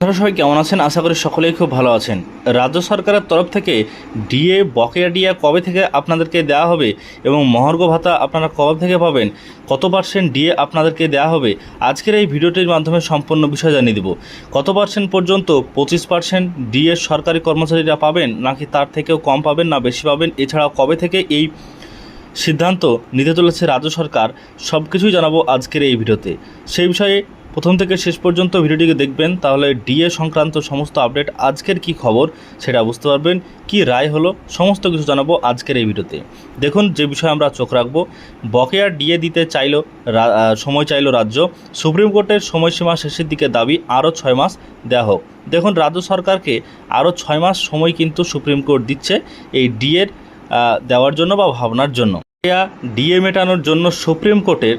আপনারা সবাই কেমন আছেন? আশা করি সকলেই খুব ভালো আছেন। রাজ্য সরকারের তরফ থেকে ডিএ, বকেয়া ডিএ কবে থেকে আপনাদেরকে দেওয়া হবে এবং মহার্ঘ ভাতা আপনারা কবে থেকে পাবেন? কত পার্সেন্ট ডিএ আপনাদেরকে দেওয়া হবে? আজকের এই ভিডিওটির মাধ্যমে সম্পূর্ণ বিষয় জানিয়ে দেব। কত পার্সেন্ট পর্যন্ত পঁচিশ পার্সেন্ট ডিএ সরকারি কর্মচারীরা পাবেন, নাকি তার থেকেও কম পাবেন, না বেশি পাবেন? এছাড়া কবে থেকে এই সিদ্ধান্ত নিতে চলেছে রাজ্য সরকার সব কিছুই জানাব আজকের এই ভিডিওতে। সেই বিষয়ে প্রথম থেকে শেষ পর্যন্ত ভিডিওটিকে দেখবেন, তাহলে ডিএ সংক্রান্ত সমস্ত আপডেট আজকের কি খবর সেটা বুঝতে পারবেন, কি রায় হলো, সমস্ত কিছু জানাব আজকের এই ভিডিওতে। দেখুন, যে বিষয়ে আমরা চোখ রাখব, বকেয়া ডিএ দিতে চাইলো সময় চাইলো রাজ্য, সুপ্রিম কোর্টের সময়সীমা শেষের দিকে দাবি আরও ছয় মাস দেওয়া হোক। দেখুন, রাজ্য সরকারকে আরও ছয় মাস সময় কিন্তু সুপ্রিম কোর্ট দিচ্ছে এই ডিএর দেওয়ার জন্য বা ভাবনার জন্য। ডিএ মেটানোর জন্য সুপ্রিম কোর্টের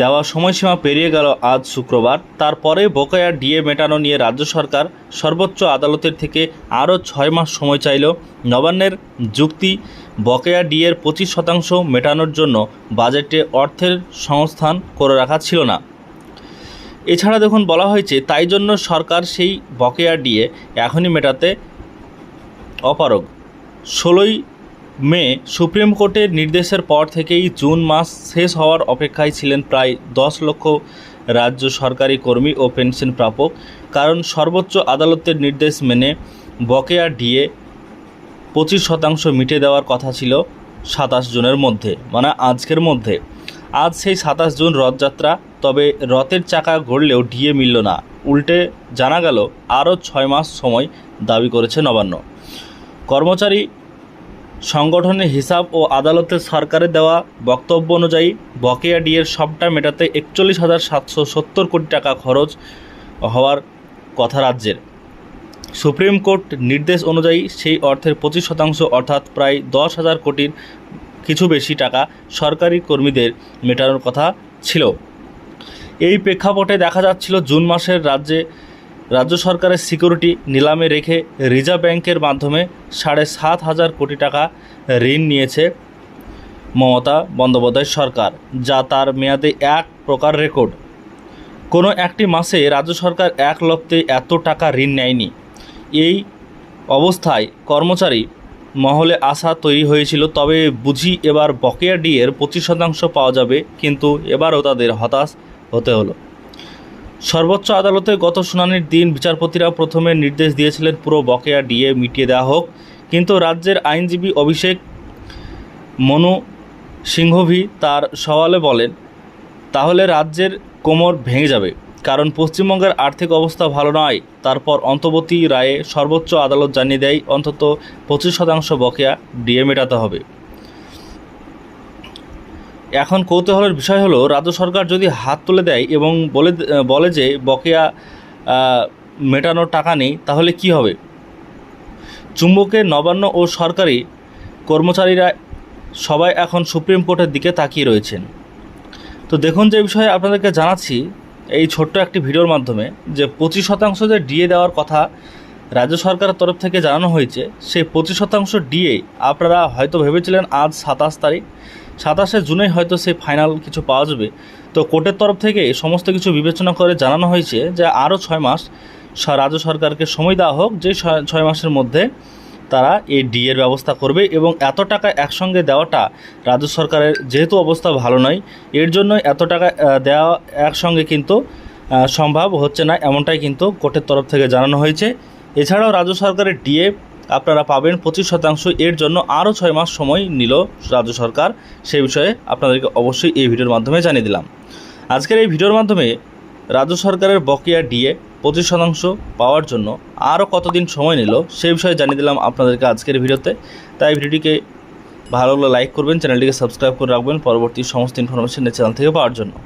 দেওয়া সময়সীমা পেরিয়ে গেল আজ শুক্রবার। তারপরে বকেয়া ডিএ মেটানো নিয়ে রাজ্য সরকার সর্বোচ্চ আদালতের থেকে আরও ছয় মাস সময় চাইল। নবান্নের যুক্তি, বকেয়া ডিএর পঁচিশ শতাংশ মেটানোর জন্য বাজেটে অর্থের সংস্থান করে রাখা ছিল না। এছাড়া দেখুন, বলা হয়েছে, তাই জন্য সরকার সেই বকেয়া ডিএ এখনই মেটাতে অপারগ। ষোলোই মে সুপ্রিম কোর্টের নির্দেশের পর থেকেই জুন মাস শেষ হওয়ার অপেক্ষায় ছিলেন প্রায় দশ লক্ষ রাজ্য সরকারি কর্মী ও পেনশন প্রাপক। কারণ সর্বোচ্চ আদালতের নির্দেশ মেনে বকেয়া ডিএ পঁচিশ শতাংশ মিটে দেওয়ার কথা ছিল সাতাশ জুনের মধ্যে মানে আজকের মধ্যে। আজ সেই সাতাশ জুন রথযাত্রা, তবে রথের চাকা গড়লেও ডিএ মিলল না। উল্টে জানা গেল, আরও ছয় মাস সময় দাবি করেছে নবান্ন। কর্মচারী সংগঠনের হিসাব ও আদালতের সরকারের দেওয়া বক্তব্য অনুযায়ী বকেয়া ডিএর সবটা মেটাতে একচল্লিশ হাজার সাতশো সত্তর কোটি টাকা খরচ হওয়ার কথা রাজ্যের। সুপ্রিম কোর্ট নির্দেশ অনুযায়ী সেই অর্থের পঁচিশ শতাংশ অর্থাৎ প্রায় দশ হাজার কোটির কিছু বেশি টাকা সরকারি কর্মীদের মেটানোর কথা ছিল। এই প্রেক্ষাপটে দেখা যাচ্ছিল জুন মাসের রাজ্যে রাজ্য সরকারের সিকিউরিটি নিলামে রেখে রিজার্ভ ব্যাংকের মাধ্যমে সাড়ে সাত হাজার কোটি টাকা ঋণ নিয়েছে মমতা বন্দ্যোপাধ্যায় সরকার, যা তার মেয়াদে এক প্রকার রেকর্ড। কোনো একটি মাসে রাজ্য সরকার এক লক্ষে এত টাকা ঋণ নেয়নি। এই অবস্থায় কর্মচারী মহলে আশা তৈরি হয়েছিল, তবে বুঝি এবার বকেয়া ডিএর পঁচিশ শতাংশ পাওয়া যাবে, কিন্তু এবারও তাদের হতাশ হতে হলো। সর্বোচ্চ আদালতে গত শুনানির দিন বিচারপতিরা প্রথমে নির্দেশ দিয়েছিলেন পুরো বকেয়া ডিএ মিটিয়ে দেওয়া হোক। কিন্তু রাজ্যের আইনজীবী অভিষেক মনু সিংহভি তার সওয়ালে বলেন, তাহলে রাজ্যের কোমর ভেঙে যাবে। কারণ পশ্চিমবঙ্গের আর্থিক অবস্থা ভালো নয়। তারপর অন্তর্বর্তী রায়ে সর্বোচ্চ আদালত জানিয়ে দেয়, অন্তত পঁচিশ শতাংশ বকেয়া ডিএ মেটাতে হবে। এখন কৌতূহলের বিষয় হলো, রাজ্য সরকার যদি হাত তুলে দেয় এবং বলে বলে যে বকেয়া মেটানোর টাকা নেই, তাহলে কি হবে? চুম্বকে নবান্ন ও সরকারি কর্মচারীরা সবাই এখন সুপ্রিম কোর্টের দিকে তাকিয়ে রয়েছেন। তো দেখুন যে বিষয়ে আপনাদেরকে জানাচ্ছি, এই ছোট্ট একটি ভিডিওর মাধ্যমে যে পঁচিশ শতাংশ যে ডিএ দেওয়ার কথা রাজ্য সরকারের তরফ থেকে জানানো হয়েছে, সেই পঁচিশ শতাংশ ডিএ আপনারা হয়তো ভেবেছিলেন আজ সাতাশ তারিখ, সাতাশে জুনে হয়তো সেই ফাইনাল কিছু পাওয়া যাবে। তো কোর্টের তরফ থেকে সমস্ত কিছু বিবেচনা করে জানানো হয়েছে যে আরও ছয় মাস রাজ্য সরকারকে সময় দেওয়া হোক, যে ছয়- মাসের মধ্যে তারা এই ডিএর ব্যবস্থা করবে এবং এত টাকা একসঙ্গে দেওয়াটা রাজ্য সরকারের যেহেতু অবস্থা ভালো নয়, এর জন্য এত টাকা দেওয়া একসঙ্গে কিন্তু সম্ভব হচ্ছে না, এমনটাই কিন্তু কোর্টের তরফ থেকে জানানো হয়েছে। এছাড়াও রাজ্য সরকারের ডিএ আপনারা পাবেন পঁচিশ শতাংশ। এর জন্য আরও ছয় মাস সময় নিল রাজ্য সরকার। সেই বিষয়ে আপনাদেরকে অবশ্যই এই ভিডিওর মাধ্যমে জানিয়ে দিলাম। আজকের এই ভিডিওর মাধ্যমে রাজ্য সরকারের বকেয়া ডিএ পঁচিশ শতাংশ পাওয়ার জন্য আরও কতদিন সময় নিল সে বিষয়ে জানিয়ে দিলাম আপনাদেরকে আজকের ভিডিওতে। তাই ভিডিওটিকে ভালো লাগলে লাইক করবেন, চ্যানেলটিকে সাবস্ক্রাইব করে রাখবেন। পরবর্তী সমস্ত ইনফরমেশন চ্যানেল থেকে পাওয়ার জন্য।